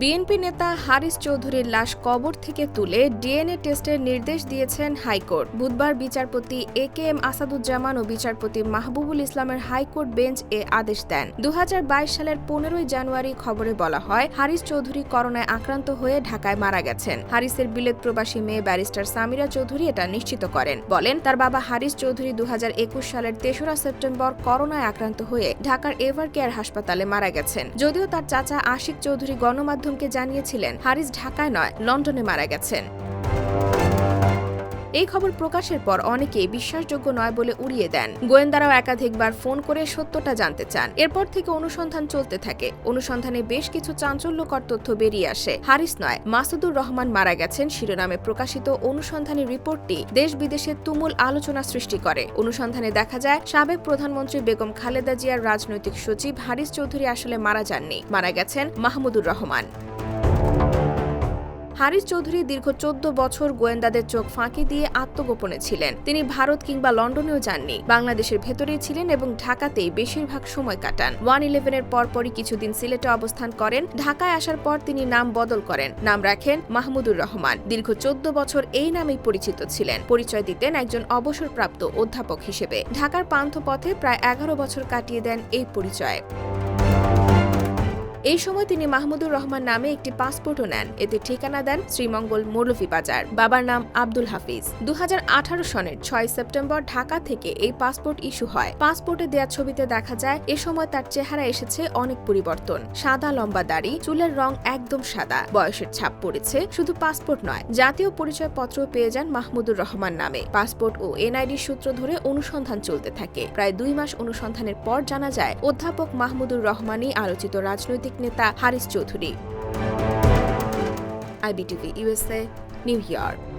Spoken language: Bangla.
বিএনপি নেতা হারিস চৌধুরীর লাশ কবর থেকে তুলে ডিএনএ টেস্টের নির্দেশ দিয়েছেন হাইকোর্ট। বুধবার বিচারপতি এ কে এম আসাদুজ্জামান ও বিচারপতি মাহবুবুল ইসলামের হাইকোর্ট বেঞ্চ এ আদেশ দেন। দুহাজার বাইশ সালের পনেরোই জানুয়ারি খবরে বলা হয়, হারিস চৌধুরী করোনায় আক্রান্ত হয়ে ঢাকায় মারা গেছেন। হারিসের বিলেত প্রবাসী মেয়ে ব্যারিস্টার সামিরা চৌধুরী এটা নিশ্চিত করেন। বলেন, তার বাবা হারিস চৌধুরী দু হাজার একুশ সালের তেসরা সেপ্টেম্বর করোনায় আক্রান্ত হয়ে ঢাকার এভার কেয়ার হাসপাতালে মারা গেছেন। যদিও তার চাচা আশিক চৌধুরী গণমাধ্যমকে জানিয়েছিলেন হারিস ঢাকায় নয় লন্ডনে মারা গেছেন। এই খবর প্রকাশের পর অনেকেই বিশ্বাসযোগ্য নয় বলে উড়িয়ে দেন। গোয়েন্দারাও একাধিকবার ফোন করে সত্যটা জানতে চান। এরপর থেকে অনুসন্ধান চলতে থাকে। অনুসন্ধানে বেশ কিছু চাঞ্চল্যকর তথ্য বেরিয়ে আসে। হারিস নয়, মাসুদুর রহমান মারা গেছেন শিরোনামে প্রকাশিত অনুসন্ধানী রিপোর্টটি দেশ বিদেশে তুমুল আলোচনা সৃষ্টি করে। অনুসন্ধানে দেখা যায়, সাবেক প্রধানমন্ত্রী বেগম খালেদা জিয়ার রাজনৈতিক সচিব হারিস চৌধুরী আসলে মারা যাননি। মারা গেছেন মাহমুদুর রহমান। হারিস চৌধুরী দীর্ঘ চোদ্দ বছর গোয়েন্দাদের চোখ ফাঁকি দিয়ে আত্মগোপনে ছিলেন। তিনি ভারত কিংবা লন্ডনেও যাননি। বাংলাদেশের ভেতরেই ছিলেন এবং ঢাকাতেই বেশিরভাগ সময় কাটান। ওয়ান ইলেভেনের পরপরই কিছুদিন সিলেটে অবস্থান করেন। ঢাকায় আসার পর তিনি নাম বদল করেন। নাম রাখেন মাহমুদুর রহমান। দীর্ঘ চোদ্দ বছর এই নামেই পরিচিত ছিলেন। পরিচয় দিতেন একজন অবসরপ্রাপ্ত অধ্যাপক হিসেবে। ঢাকার পান্থপথে প্রায় এগারো বছর কাটিয়ে দেন এই পরিচয়। এই সময় তিনি মাহমুদুর রহমান নামে একটি পাসপোর্টও নেন। এতে ঠিকানা দেন শ্রীমঙ্গল মৌলভীবাজার বাবার নাম আব্দুল হাফিজ। দুহাজার আঠারো সনের ছয় সেপ্টেম্বর ঢাকা থেকে এই পাসপোর্ট ইস্যু হয়। পাসপোর্টে দেয়া ছবিতে দেখা যায়, এ সময় তার চেহারা এসেছে অনেক পরিবর্তন। সাদা লম্বা দাড়ি, চুলের রং একদম সাদা। বয়সের ছাপ পড়েছে, শুধু পাসপোর্ট নয়, জাতীয় পরিচয়পত্র পেয়ে যান মাহমুদুর রহমান নামে। পাসপোর্ট ও এনআইডি সূত্র ধরে অনুসন্ধান চলতে থাকে। প্রায় দুই মাস অনুসন্ধানের পর জানা যায়, অধ্যাপক মাহমুদুর রহমানই আলোচিত রাজনৈতিক নেতা Haris Chowdhury. IBTV USA New York.